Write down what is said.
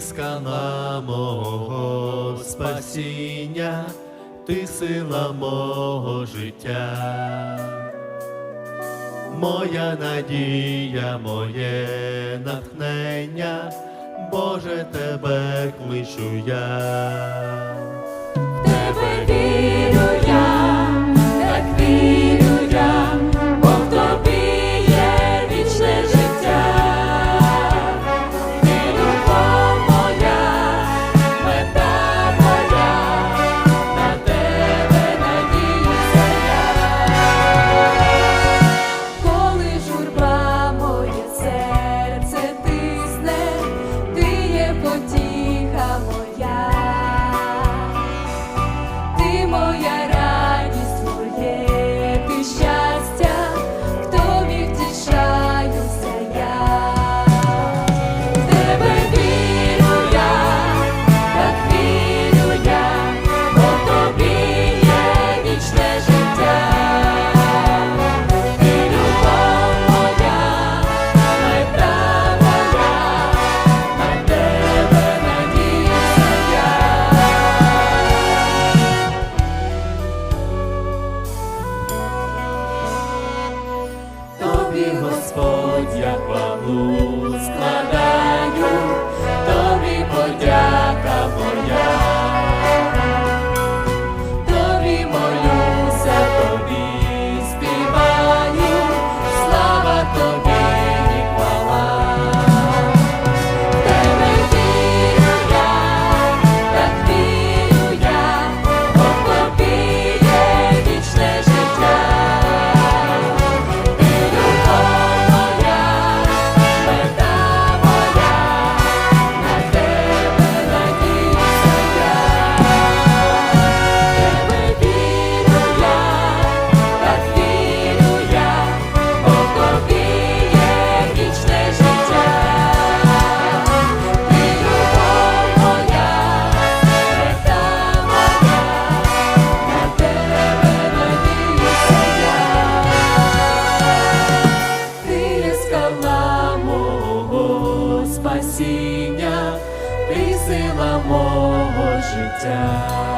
скала мого спасіння, ти сила мого життя, моя надія, моє натхнення, Боже тебе кличу я. Господь, як Павло. спасіння, ти сила мого життя.